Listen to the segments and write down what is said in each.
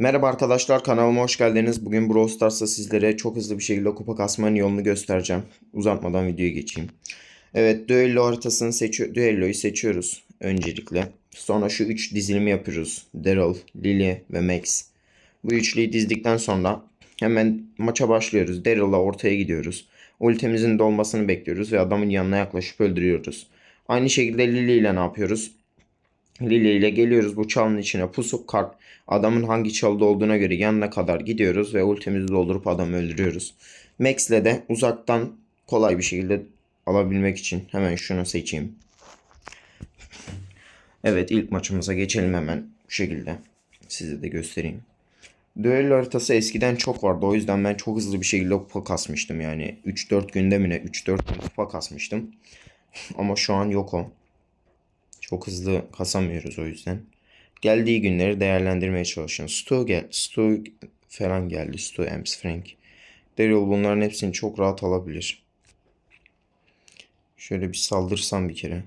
Merhaba arkadaşlar kanalıma hoş geldiniz. Bugün Brawl Stars'ta sizlere çok hızlı bir şekilde kupa kasmanın yolunu göstereceğim. Uzatmadan videoya geçeyim. Evet düello haritasını seçiyor. Düelloyu seçiyoruz öncelikle. Sonra şu üç dizilimi yapıyoruz. Daryl, Lily ve Max. Bu üçlüyü dizdikten sonra hemen maça başlıyoruz. Daryl'la ortaya gidiyoruz. Ultimizin dolmasını bekliyoruz ve adamın yanına yaklaşıp öldürüyoruz. Aynı şekilde Lily ile ne yapıyoruz? Lily ile geliyoruz bu çalının içine pusup kart adamın hangi çalıda olduğuna göre yanına kadar gidiyoruz ve ultimizi doldurup adamı öldürüyoruz. Max ile de uzaktan kolay bir şekilde alabilmek için hemen şunu seçeyim. Evet ilk maçımıza geçelim hemen bu şekilde. Size de göstereyim. Düello haritası eskiden çok vardı. O yüzden ben çok hızlı bir şekilde kupa kasmıştım. Yani 3-4 günde mi ne 3-4 gün kupa kasmıştım. Ama şu an yok o. Çok hızlı kasamıyoruz o yüzden. Geldiği günleri değerlendirmeye çalışın. Stu gel. Stu falan geldi. Stu, Ems, Frank. Daryl bunların hepsini çok rahat alabilir. Şöyle bir saldırsam bir kere.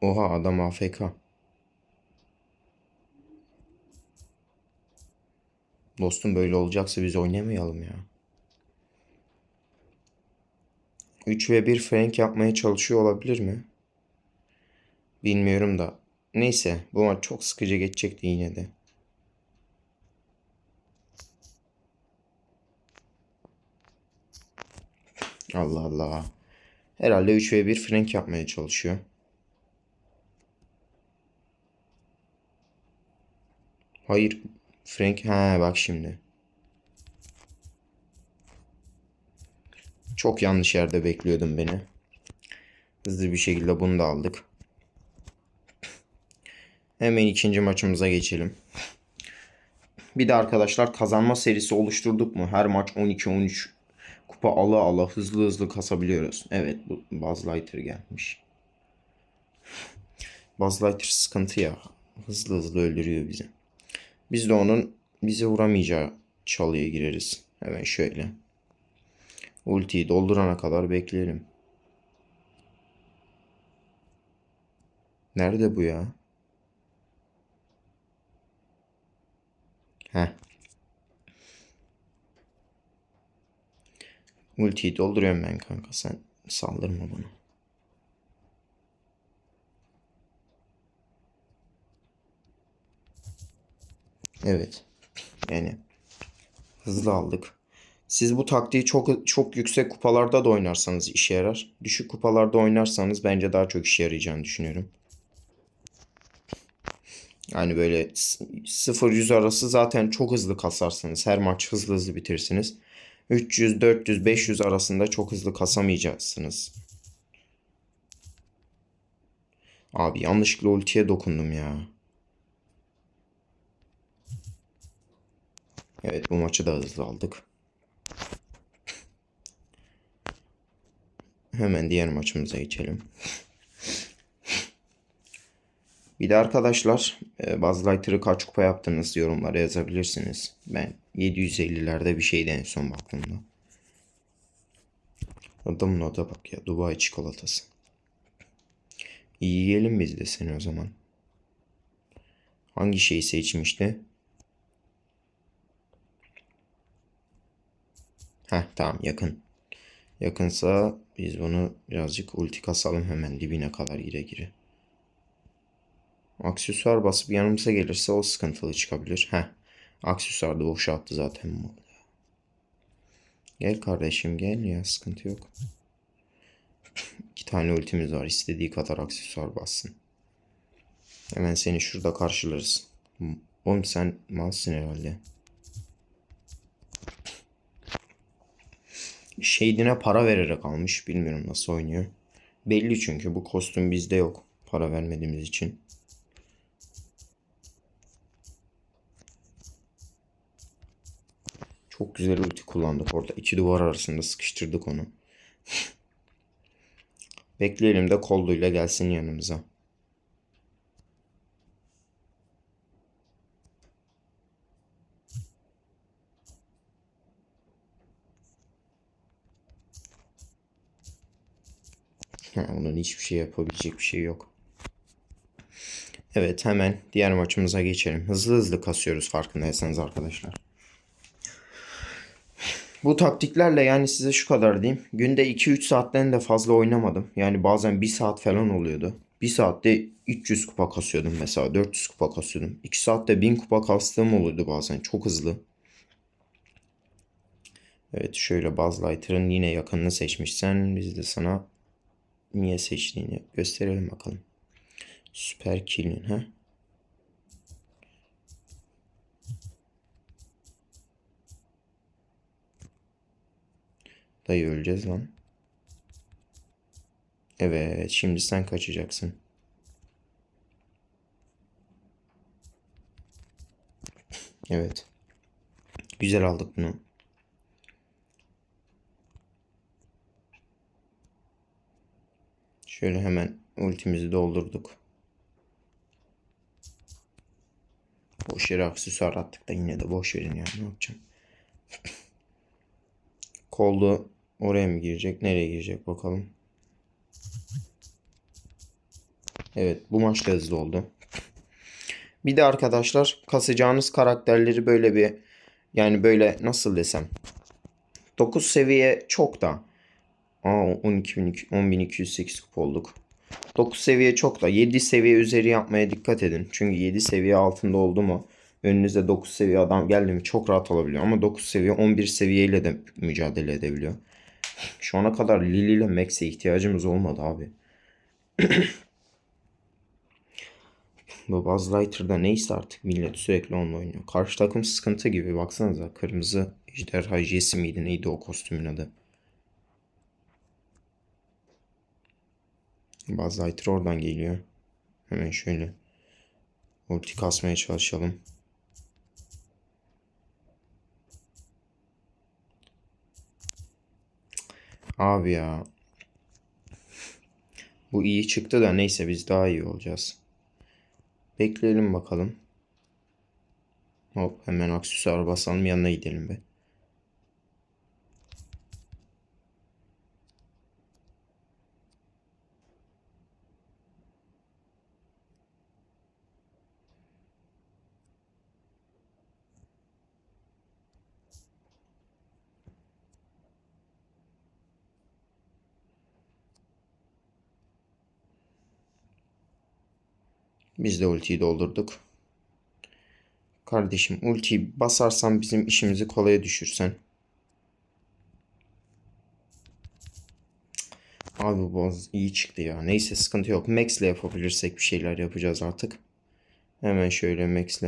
Oha adam AFK. Dostum böyle olacaksa biz oynamayalım ya. 3 ve 1 Frank yapmaya çalışıyor olabilir mi? Bilmiyorum da. Neyse bu maç çok sıkıcı geçecekti yine de. Allah Allah. Herhalde 3 ve 1 Frank yapmaya çalışıyor. Hayır. Frank ha bak şimdi. Çok yanlış yerde bekliyordum beni. Hızlı bir şekilde bunu da aldık. Hemen ikinci maçımıza geçelim. Bir de arkadaşlar kazanma serisi oluşturduk mu? Her maç 12-13 kupa ala ala hızlı hızlı kasabiliyoruz. Evet bu Buzz Lightyear gelmiş. Buzz Lightyear sıkıntı ya. Hızlı hızlı öldürüyor bizi. Biz de onun bizi vuramayacağı çalıya gireriz. Hemen şöyle. Ultiyi doldurana kadar bekleyelim. Nerede bu ya? Heh. Ultiyi dolduruyorum ben kanka. Sen saldırma bana. Evet. Yani hızlı aldık. Siz bu taktiği çok çok yüksek kupalarda da oynarsanız işe yarar. Düşük kupalarda oynarsanız bence daha çok işe yarayacağını düşünüyorum. Yani böyle 0-100 arası zaten çok hızlı kasarsanız her maç hızlı hızlı bitirirsiniz. 300, 400, 500 arasında çok hızlı kasamayacaksınız. Abi yanlışlıkla ultiye dokundum ya. Evet bu maçı da hızlı aldık. Hemen diğer maçımıza geçelim. Bir de arkadaşlar e, Buzz Lightyear'ı kaç kupa yaptınız yorumlara yazabilirsiniz. Ben 750'lerde bir şeydi en son baktığımda. Adamın oda bak ya Dubai çikolatası. Yiyelim biz de seni o zaman. Hangi şeyi seçmişti? Heh tamam yakın. Yakınsa biz bunu birazcık ulti kasalım hemen dibine kadar gire gire. Aksesuar basıp yanımıza gelirse o sıkıntılı çıkabilir. Heh. Aksesuar da boşa attı zaten. Gel kardeşim gel ya sıkıntı yok. İki tane ultimiz var. İstediği kadar aksesuar bassın. Hemen seni şurada karşılarız. Oğlum sen malsın herhalde. Şeydine para vererek almış. Bilmiyorum nasıl oynuyor. Belli çünkü bu kostüm bizde yok. Para vermediğimiz için. Çok güzel ulti kullandık orada. İki duvar arasında sıkıştırdık onu. Bekleyelim de kolluyla gelsin yanımıza. Onun hiçbir şey yapabilecek bir şey yok. Evet hemen diğer maçımıza geçelim. Hızlı hızlı kasıyoruz farkındaysanız arkadaşlar. Bu taktiklerle yani size şu kadar diyeyim. Günde 2-3 saatten de fazla oynamadım. Yani bazen 1 saat falan oluyordu. 1 saatte 300 kupa kasıyordum mesela. 400 kupa kasıyordum. 2 saatte 1000 kupa kastığım oluyordu bazen. Çok hızlı. Evet şöyle Buzz Lightyear'ın yine yakınını seçmişsen biz de sana niye seçtiğini gösterelim bakalım. Süper Kill'in ha. Dayı öleceğiz lan. Evet şimdi sen kaçacaksın. Evet. Güzel aldık bunu. Şöyle hemen ultimizi doldurduk. Boş yere aksesuar attık da yine de boş verin ya ne yapacağım. Koldu oraya mı girecek? Nereye girecek bakalım. Evet bu maç da hızlı oldu. Bir de arkadaşlar kasacağınız karakterleri böyle bir yani böyle nasıl desem 9 seviye çok da Aa 12.000 10.208 kupa olduk. 9 seviye çok da 7 seviye üzeri yapmaya dikkat edin. Çünkü 7 seviye altında oldu mu önünüze 9 seviye adam geldi mi çok rahat alabiliyor. Ama 9 seviye 11 seviyeyle de mücadele edebiliyor. Şu ana kadar Lily ile Max'e ihtiyacımız olmadı abi. Bu Buzz Lightyear'da neyse artık millet sürekli onunla oynuyor. Karşı takım sıkıntı gibi baksanıza. Kırmızı ejderha Jesse miydi neydi o kostümün adı. Buzz Lightyear oradan geliyor. Hemen şöyle ulti kasmaya çalışalım. Abi ya. Bu iyi çıktı da neyse biz daha iyi olacağız. Bekleyelim bakalım. Hop hemen aksesuar basalım yanına gidelim be. Biz de ultiyi doldurduk. Kardeşim ultiyi basarsan bizim işimizi kolaya düşürsen. Abi boz iyi çıktı ya. Neyse sıkıntı yok. Max ile yapabilirsek bir şeyler yapacağız artık. Hemen şöyle Max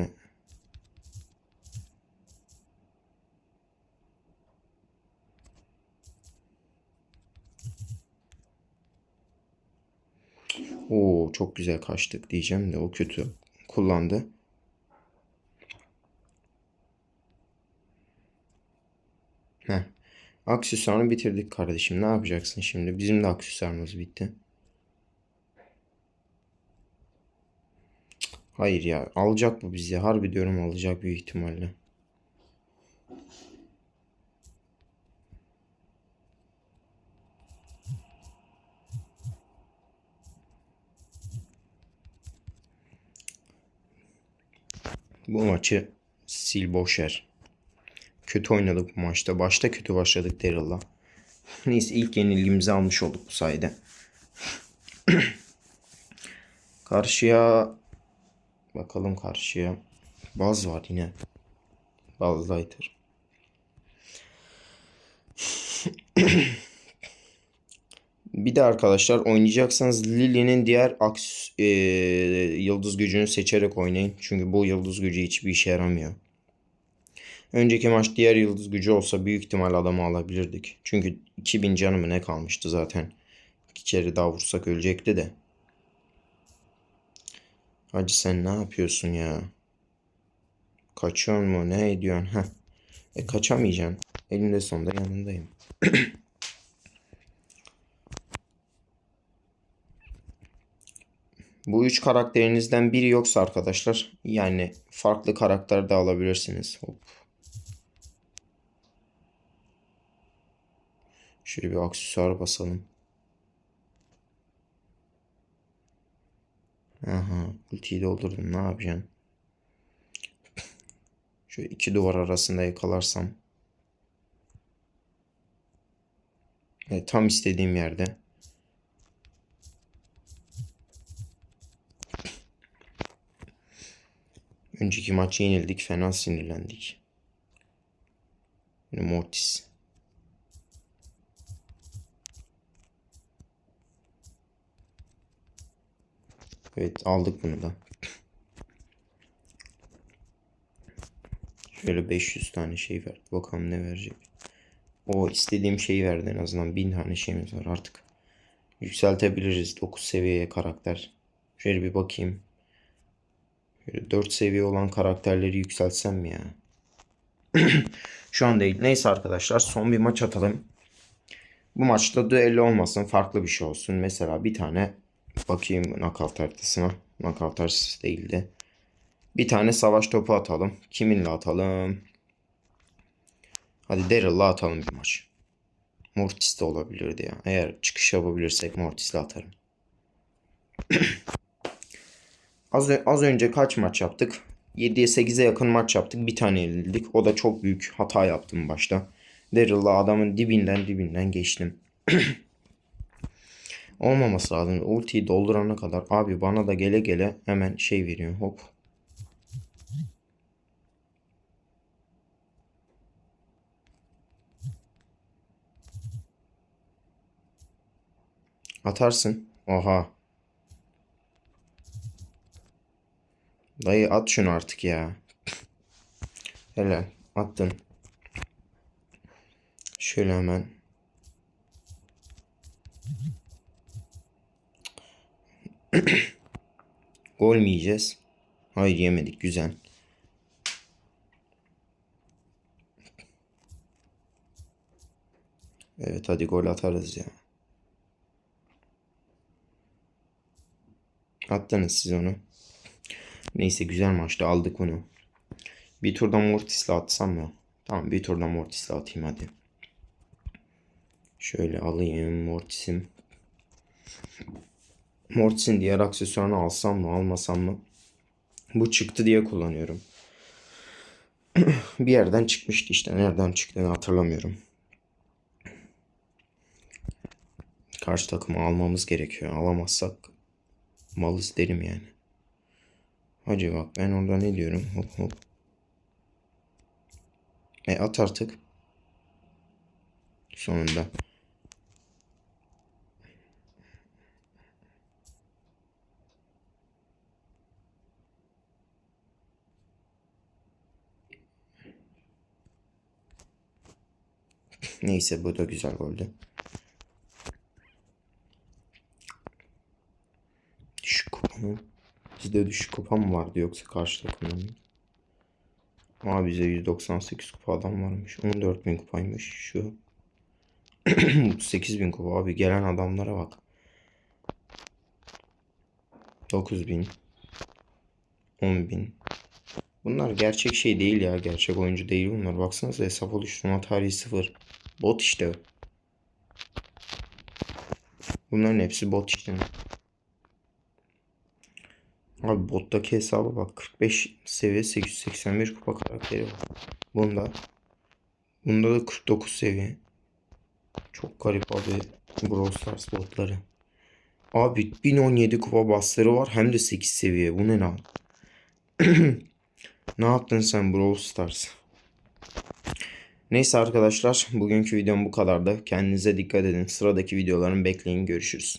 Oo çok güzel kaçtık diyeceğim de o kötü kullandı. Heh. Aksesuarını bitirdik kardeşim. Ne yapacaksın şimdi? Bizim de aksesuarımız bitti. Hayır ya. Alacak bu bizi. Harbi diyorum alacak büyük ihtimalle. Bu maçı sil boşver. Kötü oynadık bu maçta. Başta kötü başladık Daryl'la. Neyse ilk yenilgimizi almış olduk bu sayede. karşıya bakalım karşıya. Baz var yine. Baz Lighter. Bir de arkadaşlar oynayacaksanız Lily'nin diğer aks e, yıldız gücünü seçerek oynayın. Çünkü bu yıldız gücü hiçbir işe yaramıyor. Önceki maç diğer yıldız gücü olsa büyük ihtimal adamı alabilirdik. Çünkü 2000 canı mı ne kalmıştı zaten. İki kere daha vursak ölecekti de. Hacı sen ne yapıyorsun ya? Kaçıyor mu? Ne ediyorsun? Heh. E kaçamayacaksın. Elinde sonunda yanındayım. Bu üç karakterinizden biri yoksa arkadaşlar yani farklı karakter de alabilirsiniz. Hop. Şöyle bir aksesuar basalım. Aha, ultiyi doldurdum. Ne yapacaksın? Şu iki duvar arasında yakalarsam. Evet, tam istediğim yerde. Önceki maç yenildik. Fena sinirlendik. Yine Mortis. Evet aldık bunu da. Şöyle 500 tane şey verdi. Bakalım ne verecek. O istediğim şeyi verdi en azından. 1000 tane şeyimiz var artık. Yükseltebiliriz 9 seviyeye karakter. Şöyle bir bakayım. Şöyle 4 seviye olan karakterleri yükseltsem mi ya? Şu an değil. Neyse arkadaşlar son bir maç atalım. Bu maçta düello olmasın. Farklı bir şey olsun. Mesela bir tane bakayım knockout haritasına. Knockout haritası değildi. Bir tane savaş topu atalım. Kiminle atalım? Hadi Daryl'la atalım bir maç. Mortis de olabilirdi ya. Eğer çıkış yapabilirsek Mortis'le atarım. az, az önce kaç maç yaptık? 7'ye 8'e yakın maç yaptık. Bir tane yenildik. O da çok büyük hata yaptım başta. Daryl'la adamın dibinden dibinden geçtim. Olmaması lazım. Ultiyi doldurana kadar abi bana da gele gele hemen şey veriyor. Hop. Atarsın. Oha. Dayı at şunu artık ya. Helal. Attın. Şöyle hemen. Gol mü yiyeceğiz? Hayır yemedik. Güzel. Evet hadi gol atarız ya. Attınız siz onu. Neyse güzel maçtı aldık bunu. Bir turda Mortis'le atsam mı? Tamam bir turda Mortis'le atayım hadi. Şöyle alayım Mortis'im. Mortis'in diğer aksesuarını alsam mı almasam mı? Bu çıktı diye kullanıyorum. bir yerden çıkmıştı işte. Nereden çıktığını hatırlamıyorum. Karşı takımı almamız gerekiyor. Alamazsak malız derim yani. Hacı bak ben orada ne diyorum? Hop hop. E at artık. Sonunda. Neyse bu da güzel goldü. Düşük kupa mı? Bizde düşük kupa mı vardı yoksa karşı takımda mı? Aa bize 198 kupa adam varmış. 14.000 kupaymış şu. 38.000 kupa abi gelen adamlara bak. 9.000 10.000 Bunlar gerçek şey değil ya. Gerçek oyuncu değil bunlar. Baksanıza hesap oluşturma tarihi sıfır. Bot işte. Bunların hepsi bot işte. Abi bottaki hesaba bak. 45 seviye 881 kupa karakteri var. Bunda. Bunda da 49 seviye. Çok garip abi Brawl Stars botları. Abi 1017 kupa basları var hem de 8 seviye. Bu ne lan? Ne yaptın sen Brawl Stars? Neyse arkadaşlar bugünkü videom bu kadardı. Kendinize dikkat edin. Sıradaki videolarımı bekleyin. Görüşürüz.